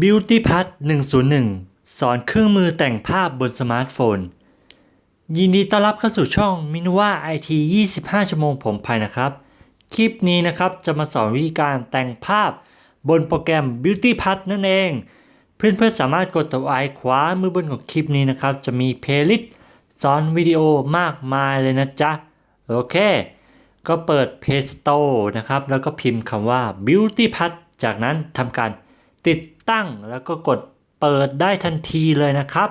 Beauty p a t 101 สอนเครื่องมือแต่งภาพบนสมาร์ทโฟน ยินดีต้อนรับเข้าสู่ช่องมินว่า IT 25 ชั่วโมงผมภายนะครับ คลิปนี้นะครับจะมาสอนวิธีการแต่งภาพบนโปรแกรม Beauty p a t นั่นเอง เพื่อนๆสามารถกดตัวไอขวามือบนของคลิปนี้นะครับ จะมีเพลย์ลิสต์สอนวิดีโอมากมายเลยนะจ๊ะ โอเค ก็เปิด Play Store นะครับ แล้วก็พิมพ์คำว่า Beauty p a t จากนั้นทำการ ติดตั้งแล้วก็กดเปิดได้ทันทีเลยนะครับ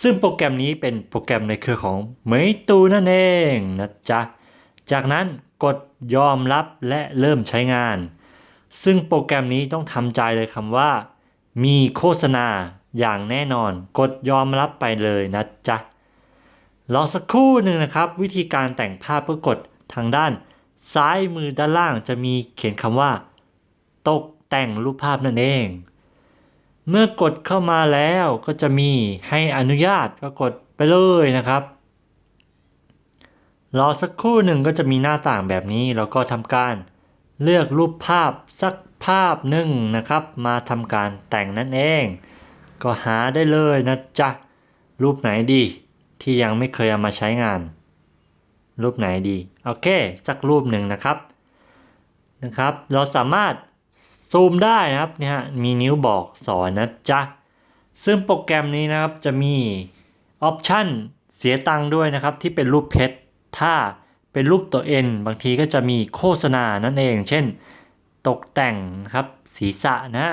ซึ่งโปรแกรมนี้เป็นโปรแกรมในเครือของเมยตูนั่นเองนะจ๊ะ จากนั้นกดยอมรับและเริ่มใช้งาน ซึ่งโปรแกรมนี้ต้องทำใจเลยคำว่า มีโฆษณาอย่างแน่นอน กดยอมรับไปเลยนะจ๊ะรอสักครู่หนึ่งนะครับ วิธีการแต่งภาพก็กดทางด้าน ซ้ายมือด้านล่างจะมีเขียนคำว่า ตก แต่งรูปภาพนั่นเอง เมื่อกดเข้ามาแล้วก็จะมีให้อนุญาตก็กดไปเลยนะครับ รอสักครู่หนึ่งก็จะมีหน้าต่างแบบนี้แล้วก็ทำการเลือกรูปภาพสักภาพหนึ่งนะครับ มาทำการแต่งนั่นเอง ก็หาได้เลยนะจ๊ะ รูปไหนดีที่ยังไม่เคยเอามาใช้งาน รูปไหนดี โอเค สักรูปหนึ่งนะครับนะครับ เราสามารถ ซูมได้นะครับเนี่ยมีนิ้วบอกสอนนะจ๊ะ ซึ่งโปรแกรมนี้นะครับจะมีออปชันเสียตังค์ด้วยนะครับ ที่เป็นรูปเพชรถ้าเป็นรูปตัว N บางทีก็จะมีโฆษณานั่นเอง เช่น ตกแต่งนะครับศีรษะนะ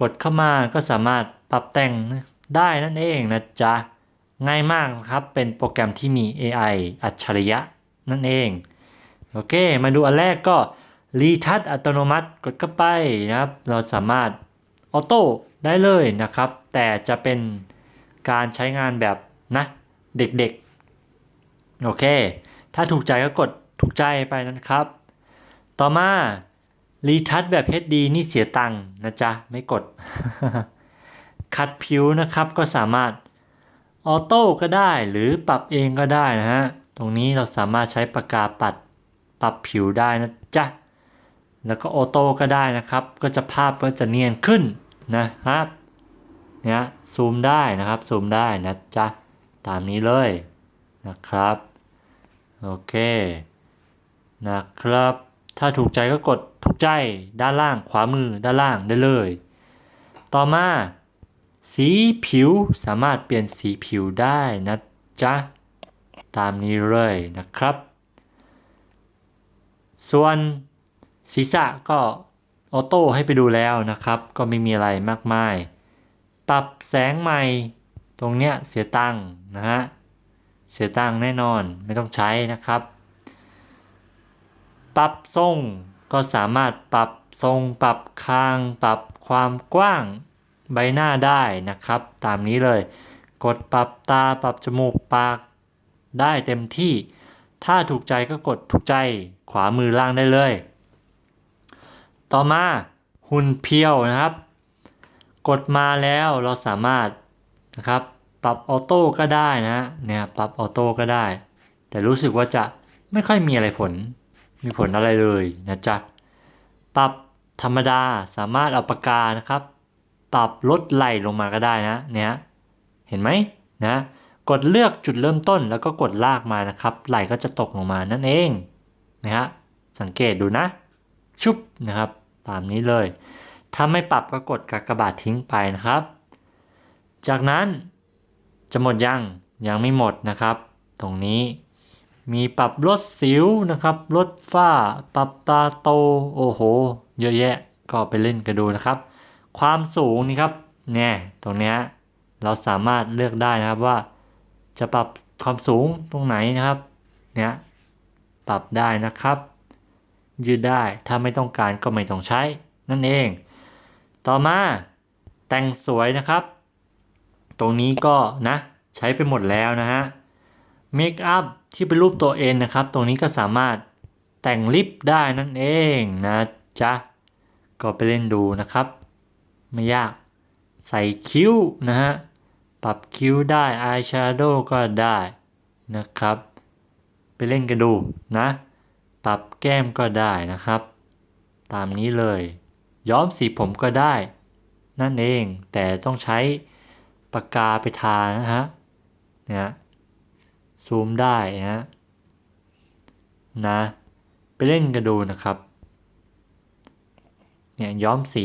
กดเข้ามาก็สามารถปรับแต่งได้นั่นเองนะจ๊ะ ง่ายมากนะครับเป็นโปรแกรมที่มี AI อัจฉริยะนั่นเอง โอเค มาดูอันแรกก็ รีทัชอัตโนมัติกดเข้าไปนะครับ เราสามารถออโต้ได้เลยนะครับ แต่จะเป็นการใช้งานแบบนะเด็กๆ โอเค ถ้าถูกใจก็กดถูกใจไปนะครับ ต่อมารีทัชแบบ HD นี่เสียตังค์นะจ๊ะ ไม่กดขัดผิวนะครับก็สามารถออโต้ก็ได้หรือปรับเองก็ได้นะฮะ ตรงนี้เราสามารถใช้ปากกาปัดปรับผิวได้นะจ๊ะ แล้วก็ออโต้ก็ได้นะครับ ก็จะภาพก็จะเนียนขึ้นนะครับเนี่ยซูมได้นะครับซูมได้นะจ๊ะตามนี้เลยนะครับโอเคนะครับ ถ้าถูกใจก็กดถูกใจด้านล่างขวามือด้านล่างได้เลย ต่อมาสีผิวสามารถเปลี่ยนสีผิวได้นะจ๊ะตามนี้เลยนะครับ ส่วน ศีรษะก็ออโต้ให้ไปดูแล้วนะครับ ก็ไม่มีอะไรมากมาย ปรับแสงใหม่ตรงเนี้ยเสียตังค์นะฮะ เสียตังค์แน่นอนไม่ต้องใช้นะครับ ปรับทรงก็สามารถปรับทรงปรับคาง ปรับความกว้างใบหน้าได้นะครับ ตามนี้เลย กดปรับตาปรับจมูกปากได้เต็มที่ ถ้าถูกใจก็กดถูกใจขวามือล่างได้เลย ต่อมาหุ่นเพียวนะครับ กดมาแล้วเราสามารถนะครับปรับออโต้ก็ได้นะเนี่ยปรับออโต้ก็ได้ แต่รู้สึกว่าจะไม่ค่อยมีอะไรผลมีผลอะไรเลยนะจ๊ะปรับธรรมดาสามารถเอาปากกานะครับ ปรับลดไหลลงมาก็ได้นะเนี่ยเห็นไหมนะกดเลือกจุดเริ่มต้นแล้วก็กดลากมานะครับ ไหลก็จะตกลงมานั่นเองนะฮะสังเกตดูนะ ชุบนะครับ ตามนี้เลย ถ้าไม่ปรับก็กดกากบาททิ้งไปนะครับ จากนั้นจะหมดยังยังไม่หมดนะครับ ตรงนี้มีปรับลดสิวนะครับลดฝ้า ปรับตาโตโอ้โห เยอะแยะก็ไปเล่นกันดูนะครับ ความสูงนี่ครับเนี่ยตรงเนี้ยเราสามารถเลือกได้นะครับว่า จะปรับความสูงตรงไหนนะครับเนี่ยปรับได้นะครับ ยืดได้ ถ้าไม่ต้องการก็ไม่ต้องใช้ นั่นเอง ต่อมาแต่งสวยนะครับ ตรงนี้ก็นะใช้ไปหมดแล้วนะฮะเมคอัพที่เป็นรูปตัวเองนะครับ ตรงนี้ก็สามารถแต่งลิปได้นั่นเองนะจ๊ะ ก็ไปเล่นดูนะครับ ไม่ยาก ใส่คิ้วนะฮะ ปรับคิ้วได้อายแชโดว์ก็ได้นะครับ ไปเล่นกันดูนะ ปรับแก้มก็ได้นะครับ ตามนี้เลย ย้อมสีผมก็ได้ นั่นเองแต่ต้องใช้ปากกาไปทานะฮะเนี่ยซูมได้นะนะไปเล่นกันดูนะครับเนี่ยย้อมสี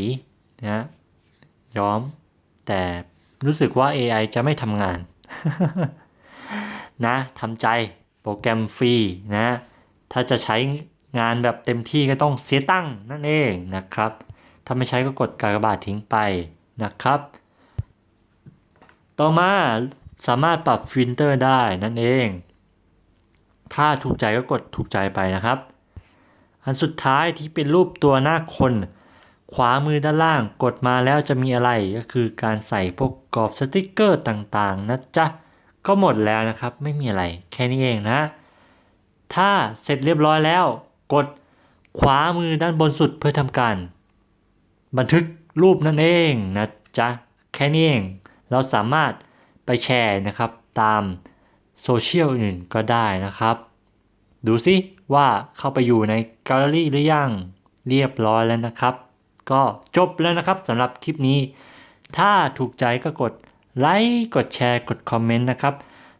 นะย้อม แต่รู้สึกว่า AI จะไม่ทำงาน นะทำใจโปรแกรมฟรีนะ ถ้าจะใช้งานแบบเต็มที่ก็ต้องเสียตั้งนั่นเองนะครับ ถ้าไม่ใช้ก็กดกากบาททิ้งไปนะครับ ต่อมาสามารถปรับฟิลเตอร์ได้นั่นเอง ถ้าถูกใจก็กดถูกใจไปนะครับ อันสุดท้ายที่เป็นรูปตัวหน้าคน ขวามือด้านล่างกดมาแล้วจะมีอะไรก็คือการใส่พวกกรอบสติกเกอร์ต่างๆนะจ๊ะ ก็หมดแล้วนะครับ ไม่มีอะไรแค่นี้เองนะ ถ้าเสร็จเรียบร้อยแล้ว กดขวามือด้านบนสุดเพื่อทำการ บันทึกรูปนั่นเองนะจ๊ะ แค่นี้เอง เราสามารถไปแชร์นะครับตามโซเชียลอื่นก็ได้นะครับ ดูสิว่าเข้าไปอยู่ในแกลเลอรี่หรือยังเรียบร้อยแล้วนะครับ ก็จบแล้วนะครับสำหรับคลิปนี้ ถ้าถูกใจก็กดไลค์กดแชร์กดคอมเมนต์นะครับ